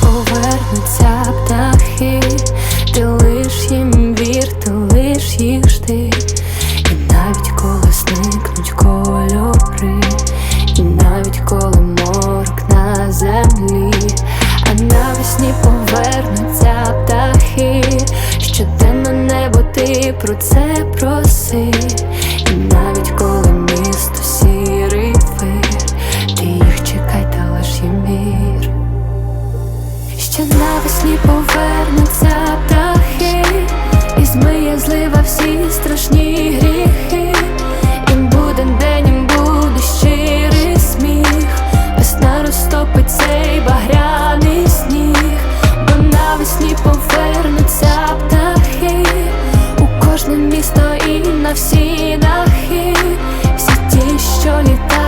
повернуться птахи, ти лиш їм вір, ти лиш їх жди, і навіть коли зникнуть кольори, і навіть коли морок на землі, а навесні повернуться птахи, щоденно небо ти про це проси, і навіть пісні повернуться птахи, і змиє злива всі страшні гріхи, Ім буден день, ім буде щирий сміх, весна розтопить цей багряний сніг, бо навесні повернуться птахи, у кожне місто і на всі дахи, всі ті, що літають.